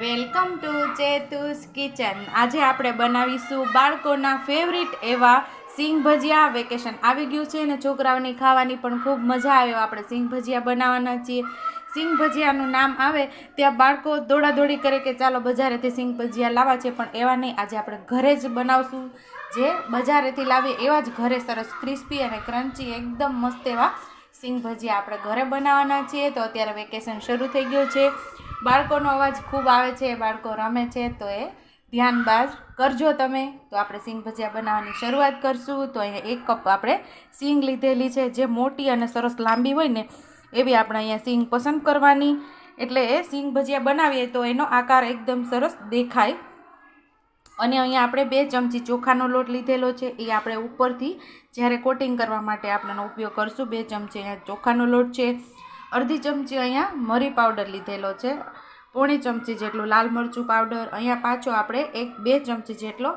Welcome to ચેતુસ kitchen. આજે આપણે બનાવીશું બાળકોના ફેવરિટ એવા સિંગ ભજીયા. વેકેશન આવી ગયું છે અને છોકરાઓની ખાવાની પણ ખૂબ મજા આવે આપણે સિંગ ભજીયા બનાવવાના છીએ. સિંગ ભજીયાનું નામ આવે ત્યાં બાળકો દોડાદોડી કરે કે ચાલો બજારેથી સિંગ ભજીયા લાવવા છે, પણ એવા નહીં. આજે આપણે ઘરે જ બનાવશું. જે બજારેથી લાવીએ એવા જ ઘરે સરસ ક્રિસ્પી અને ક્રન્ચી એકદમ મસ્ત એવા સિંગ ભજીયા આપણે ઘરે બનાવવાના છીએ તો અત્યારે વેકેશન શરૂ થઈ ગયું છે. બાળકોનો અવાજ ખૂબ આવે છે, બાળકો રમે છે, તો એ ધ્યાન બાદ કરજો તમે. તો આપણે સિંગ ભજીયા બનાવવાની શરૂઆત કરશું. તો અહીંયા એક કપ આપણે સિંગ લીધેલી છે. જે મોટી અને સરસ લાંબી હોય ને, એવી આપણે અહીંયા સિંગ પસંદ કરવાની. એટલે એ સિંગ ભજીયા બનાવીએ તો એનો આકાર એકદમ સરસ દેખાય. અને અહીંયા આપણે બે ચમચી ચોખાનો લોટ લીધેલો છે, એ આપણે ઉપરથી જ્યારે કોટિંગ કરવા માટે આપણેનો ઉપયોગ કરશું, બે ચમચી અહીંયા ચોખાનો લોટ છે, અડધી ચમચી અહીંયા મરી પાવડર લીધેલો છે, પોણી ચમચી જેટલું લાલ મરચું પાવડર, અહીંયા પાછો આપણે એક બે ચમચી જેટલો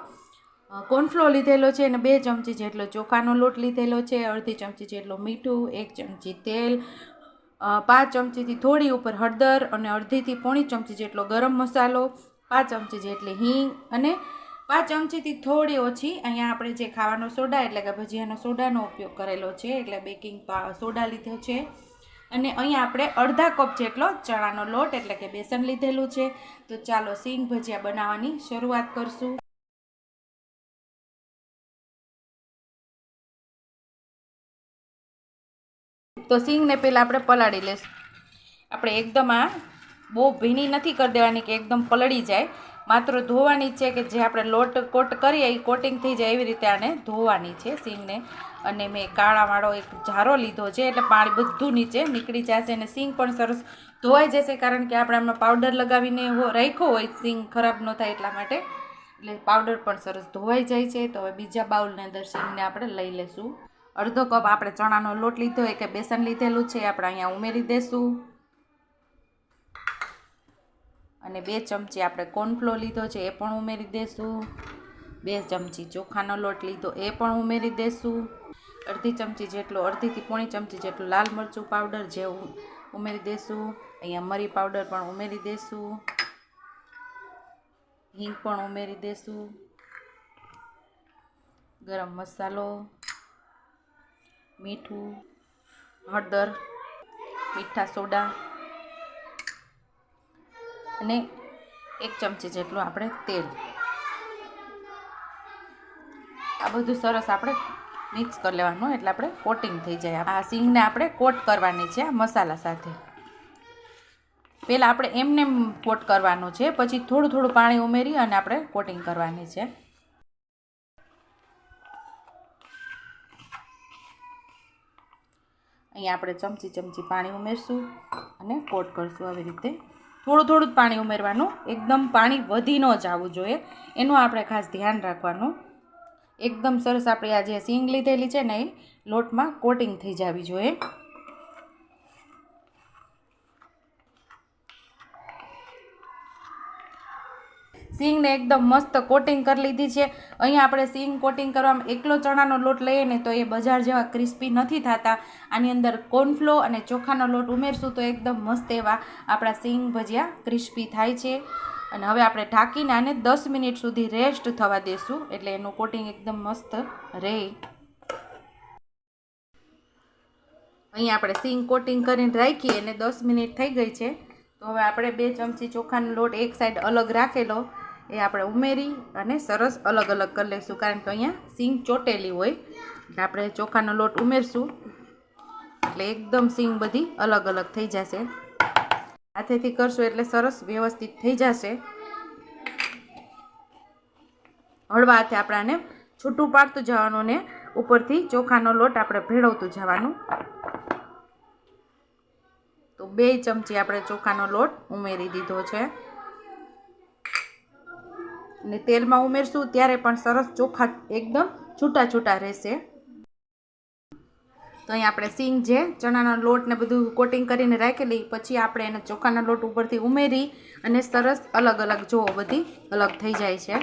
કોર્નફ્લો લીધેલો છે અને બે ચમચી જેટલો ચોખાનો લોટ લીધેલો છે, અડધી ચમચી જેટલું મીઠું, એક ચમચી તેલ પાંચ ચમચીથી થોડી ઉપર હળદર અને અડધીથી પોણી ચમચી જેટલો ગરમ મસાલો પાંચ ચમચી જેટલી હિંગ અને પાંચ ચમચીથી થોડી ઓછી અહીંયા આપણે જે ખાવાનો સોડા એટલે કે ભજીયાનો સોડાનો ઉપયોગ કરેલો છે, એટલે બેકિંગ સોડા લીધો છે. અને અહીંયા આપણે અડધા કપ જેટલો ચણાનો લોટ એટલે કે બેસન લીધેલું છે. તો ચાલો સિંગ ભજીયા બનાવવાની શરૂઆત કરશું. તો સિંગને પહેલાં આપણે પલાળી લેશું. આપણે એકદમ આ બહુ ભીની નથી કરી દેવાની કે એકદમ પલળી જાય. માત્ર ધોવાની છે કે જે આપણે લોટ કોટ કરીએ એ કોટિંગ થઈ જાય એવી રીતે આને ધોવાની છે સિંગને. અને મેં કાળાવાળો એક ઝારો લીધો છે એટલે પાણી બધું નીચે નીકળી જશે અને સિંગ પણ સરસ ધોવાઈ જશે કારણ કે આપણે આમાં પાવડર લગાવીને રાખ્યો હોય સિંગ ખરાબ ન થાય એટલા માટે. એટલે પાવડર પણ સરસ ધોવાઈ જાય છે. તો હવે બીજા બાઉલની અંદર સિંગને આપણે લઈ લેશું. અડધો કપ આપણે ચણાનો લોટ લીધો હોય કે બેસન લીધેલું છે આપણે અહીંયા ઉમેરી દેશું. અને બે ચમચી આપણે કોર્નફ્લો લીધો છે, એ પણ ઉમેરી દઈશું બે ચમચી ચોખાનો લોટ લીધો, એ પણ ઉમેરી દઈશું અડધી ચમચી જેટલો, અડધીથી પોણી ચમચી જેટલું લાલ મરચું પાવડર જે ઉમેરી દઈશું અહીંયા મરી પાવડર પણ ઉમેરી દઈશું હિંગ પણ ઉમેરી દઈશું ગરમ મસાલો, મીઠું, હળદર, મીઠા સોડા અને એક ચમચી જેટલું આપણે તેલ. આ બધું સરસ આપણે મિક્સ કરી લેવાનું, એટલે આપણે કોટિંગ થઈ જાય. આ સિંગને આપણે કોટ કરવાની છે આ મસાલા સાથે. પહેલાં આપણે એમને એમ કોટ કરવાનું છે, પછી થોડું થોડું પાણી ઉમેરી અને આપણે કોટિંગ કરવાની છે. અહીંયા આપણે ચમચી ચમચી પાણી ઉમેરશું અને કોટ કરશું આવી રીતે. થોડું થોડું જ પાણી ઉમેરવાનું. એકદમ પાણી વધી ન જવું જોઈએ. એનું આપણે ખાસ ધ્યાન રાખવાનું. એકદમ સરસ આપણે આ જે સિંગ લીધેલી છે ને એ લોટમાં કોટિંગ થઈ જવી જોઈએ. સિંગને એકદમ મસ્ત કોટિંગ કરી લીધી છે. અહીંયા આપણે સિંગ કોટિંગ કરવામાં એકલો ચણાનો લોટ લઈએ ને તો એ બજાર જેવા ક્રિસ્પી નથી થતા. આની અંદર કોર્નફ્લો અને ચોખાનો લોટ ઉમેરશું તો એકદમ મસ્ત એવા આપણા સિંગ ભજીયા ક્રિસ્પી થાય છે. અને હવે આપણે ઢાંકીને આને દસ મિનિટ સુધી રેસ્ટ થવા દેશું. એટલે એનું કોટિંગ એકદમ મસ્ત રહે અહીંયા આપણે સિંગ કોટિંગ કરીને રાખીએ અને દસ મિનિટ થઈ ગઈ છે. તો હવે આપણે બે ચમચી ચોખાનો લોટ એક સાઈડ અલગ રાખેલો. એ આપણે ઉમેરી અને સરસ અલગ અલગ કરી લઈશું કારણ કે અહીંયા સિંગ ચોટેલી હોય. એટલે આપણે ચોખાનો લોટ ઉમેરશું. એટલે એકદમ સિંગ બધી અલગ અલગ થઈ જશે. હાથેથી કરશું એટલે સરસ વ્યવસ્થિત થઈ જશે. હળવા હાથે આપણાને છૂટું પાડતું જવાનું ને ઉપરથી ચોખાનો લોટ આપણે ભેળવતું જવાનું. તો બે ચમચી આપણે ચોખાનો લોટ ઉમેરી દીધો છે. અને તેલમાં ઉમેરશું ત્યારે પણ સરસ ચોખા એકદમ છૂટા છૂટા રહેશે. તો અહીં આપણે સિંગ જે ચણાના લોટને બધું કોટિંગ કરીને રાખેલી, પછી આપણે એને ચોખાના લોટ ઉપરથી ઉમેરી અને સરસ અલગ અલગ, જુઓ બધી અલગ થઈ જાય છે.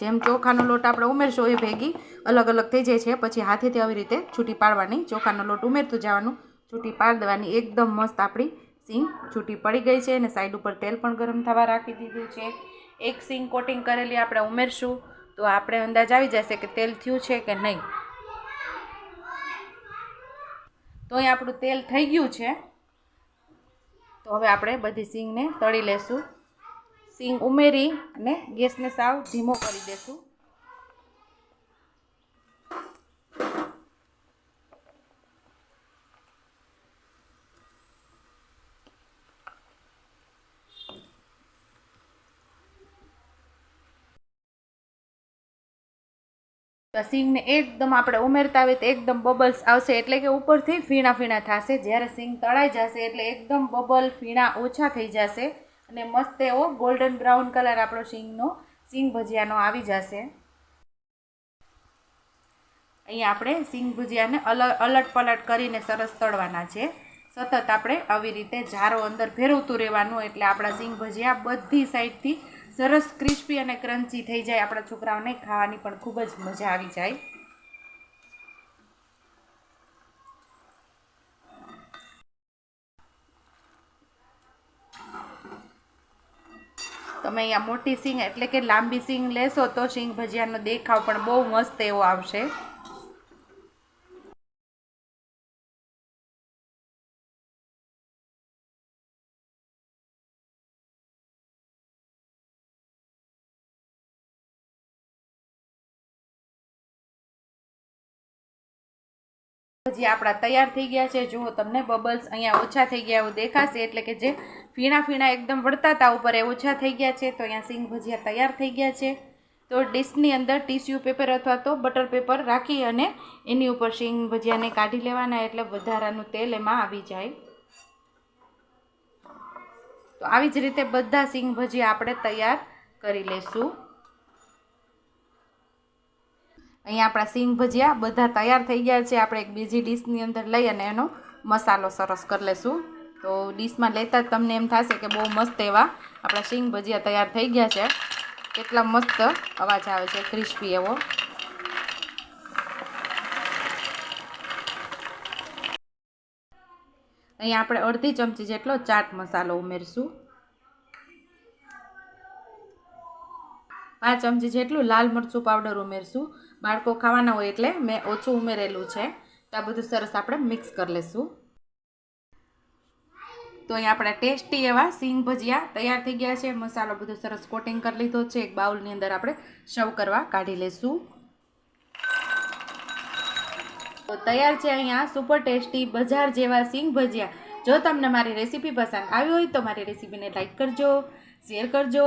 જેમ ચોખાનો લોટ આપણે ઉમેરશો એ ભેગી અલગ અલગ થઈ જાય છે. પછી હાથેથી આવી રીતે છૂટી પાડવાની ચોખાનો લોટ ઉમેરતું જવાનું, છૂટી પાડી દેવાની એકદમ મસ્ત આપણી સિંગ છૂટી પડી ગઈ છે અને સાઈડ ઉપર તેલ પણ ગરમ થવા રાખી દીધું છે. એક સિંગ કોટિંગ કરેલી આપણે ઉમેરશું તો આપણે અંદાજ આવી જશે કે તેલ થયું છે કે નહીં. તો અહીં આપણું તેલ થઈ ગયું છે. તો હવે આપણે બધી સિંગને તળી લેશું. સિંગ ઉમેરી અને ગેસને સાવ ધીમો કરી દેશું. સિંગને એકદમ આપણે ઉમેરતા હોય તો એકદમ બબલ્સ આવશે. એટલે કે ઉપરથી ફીણા ફીણા થશે. જ્યારે સિંગ તળાઈ જશે એટલે એકદમ બબલ ફીણા ઓછા થઈ જશે. અને મસ્ત એવો ગોલ્ડન બ્રાઉન કલર આપણો સિંગનો સિંગ ભજીયાનો આવી જશે. અહીંયા આપણે સિંગ ભજીયાને અલ અલટ પલટ કરીને સરસ તળવાના છે. સતત આપણે આવી રીતે જારો અંદર ફેરવતું રહેવાનું. એટલે આપણા સિંગ ભજીયા બધી સાઈડથી સરસ ક્રિસ્પી અને ક્રન્ચી થઈ જાય આપણા છોકરાઓને, ખાવાની પણ ખૂબ જ મજા આવી જાય. તમે અહીંયા મોટી સિંગ એટલે કે લાંબી સિંગ લેશો તો સિંગ ભજીયાનો દેખાવ પણ બહુ મસ્ત એવો આવશે. ભજી આપણા તૈયાર થઈ ગયા છે, જુઓ તમને બબલ્સ અહીંયા ઓછા થઈ ગયા એવું દેખાશે, એટલે કે જે ફીણા ફીણા એકદમ વળતા હતા ઉપર એ ઓછા થઈ ગયા છે, તો અહીંયા સિંગ ભજીયા તૈયાર થઈ ગયા છે. તો ડીશની અંદર ટીસ્યુ પેપર અથવા તો બટર પેપર રાખી અને એની ઉપર સિંગ ભજીયાને કાઢી લેવાના, એટલે વધારાનું તેલ એમાં આવી જાય. તો આવી જ રીતે બધા સિંગ ભજીયા આપણે તૈયાર કરી લઈશું અહીંયા આપણા સિંગ ભજીયા બધા તૈયાર થઈ ગયા છે. આપણે એક બીજી ડીશની અંદર લઈ અને એનો મસાલો સરસ કરી લેશું. તો ડીશમાં લેતા જ તમને એમ થશે કે બહુ મસ્ત એવા આપણા સિંગ ભજીયા તૈયાર થઈ ગયા છે. કેટલા મસ્ત અવાજ આવે છે ક્રિસ્પી એવો. અહીંયા આપણે અડધી ચમચી જેટલો ચાટ મસાલો ઉમેરશું. પાંચ ચમચી જેટલું લાલ મરચું પાવડર ઉમેરશું. બાળકો ખાવાના હોય એટલે મેં ઓછું ઉમેરેલું છે. તો આ બધું સરસ આપણે મિક્સ કરી લઈશું તો અહીંયા આપણે ટેસ્ટી એવા સિંગ ભજીયા તૈયાર થઈ ગયા છે. મસાલો બધો સરસ કોટિંગ કરી લીધો છે. એક બાઉલની અંદર આપણે સર્વ કરવા કાઢી લઈશું તો તૈયાર છે અહીંયા સુપર ટેસ્ટી બજાર જેવા સિંગ ભજીયા. જો તમને મારી રેસીપી પસંદ આવી હોય તો મારી રેસીપીને લાઈક કરજો શેર કરજો.